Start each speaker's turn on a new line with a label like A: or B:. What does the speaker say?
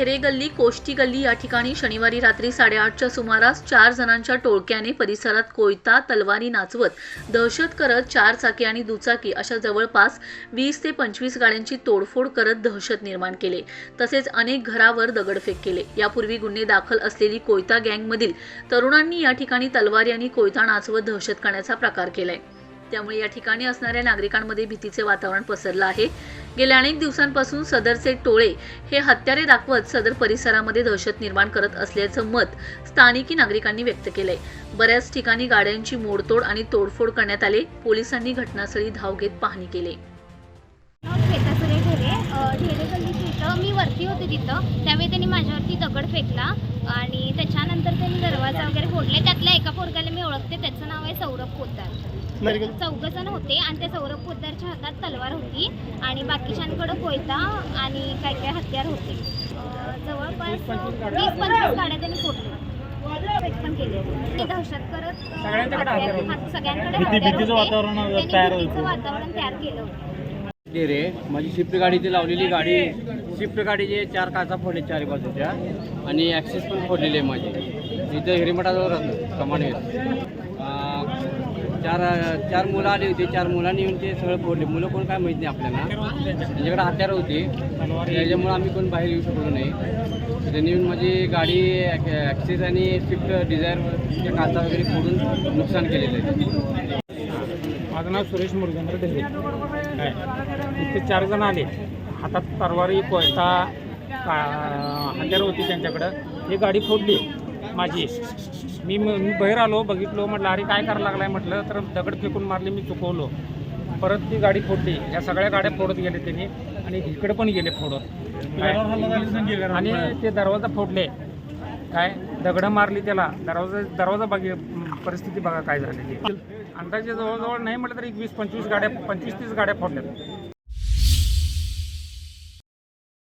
A: ढेरे गल्ली कोष्टी गल्ली या ठिकाणी शनिवारी रात्री साडेआठच्या सुमारास चार जणांच्या टोळक्याने परिसरात कोयता तलवारी नाचवत दहशत करत चार चाकी आणि दुचाकी अशा जवळपास वीस ते पंचवीस गाड्यांची तोडफोड करत दहशत निर्माण केले. तसेच अनेक घरावर दगडफेक केले. यापूर्वी गुन्हे दाखल असलेली कोयता गँगमधील तरुणांनी या ठिकाणी तलवारी आणि कोयता नाचवत दहशत करण्याचा प्रकार केलाय. त्यामुळे या ठिकाणी असणाऱ्या नागरिकांमध्ये भीतीचे वातावरण पसरलं आहे. गेल्या अनेक दिवसांपासून सदरचे टोळे हे हत्यारे दाखवत सदर परिसरामध्ये दहशत निर्माण करत असल्याचं मत स्थानिकी नागरिकांनी व्यक्त केलंय. बऱ्याच ठिकाणी गाड्यांची मोडतोड आणि तोडफोड करण्यात आले. पोलिसांनी घटनास्थळी धाव घेत पाहणी केली.
B: मी वरती होते तिथं. त्यावेळी त्यांनी माझ्यावरती दगड फेकला. आणि त्याच्यानंतर त्यांनी दरवाजा वगैरे फोडले. त्यातल्या एका पोरगाला मी ओळखते त्याचं नाव आहे सौरभ पोद्दार. चौघ जण होते आणि त्या सौरभ पोद्दारच्या हातात तलवार होती आणि बाकीच्यांकडं कोयता आणि काय काय हत्यार होते. जवळपास वीस पंचवीस गाड्या त्यांनी फोडल्या. फेक पण केले ते दहशत करत सगळ्यांकडे.
C: वातावरण तयार
B: भीतीचं
C: होतं.
B: वातावरण तयार केलं
D: रे माझी स्विफ्ट गाडी ती लावलेली गाडी. स्विफ्ट गाडीचे चार काचा फोडले चारी बाजूच्या आणि ॲक्सिस पण फोडलेली आहे माझी. इथं हिरमटाजवळ राहतो कमांडवीर चार चार मुलं आली होती चार मुलांनी येऊन ते सगळं फोडले. मुलं कोण काय माहीत नाही आपल्याला. त्यांच्याकडे हत्यारं होती. त्याच्यामुळे आम्ही कोण बाहेर येऊ शकलो नाही. त्यांनी येऊन माझी गाडी ॲक्सिस आणि स्विफ्ट डिझायरच्या काचा वगैरे फोडून नुकसान केलेलं आहे.
C: माझं नाव सुरेश मुरगेंद्र ढेरे काय इथे चार जण आले. हातात तरवारी कोयता का- हत्यार होती त्यांच्याकडं. ही गाडी फोडली माझी. मी म- मी बाहेर आलो बघितलो म्हटलं अरे काय करायला लागलाय? म्हटलं तर दगड फेकून मारले मी चुकवलो. परत ती गाडी फोडली. या सगळ्या गाड्या फोडत गेले त्यांनी आणि इकडे पण गेले फोडत. आणि ते दरवाजा फोडले. काय? दगडं मारली त्याला. दरवाजा दरवाजा बघ परिस्थिती बघा काय झालेली. अंदाजे जवळजवळ नाही म्हटलं तरी वीस पंचवीस गाड्या पंचवीस तीस गाड्या फोडल्यात.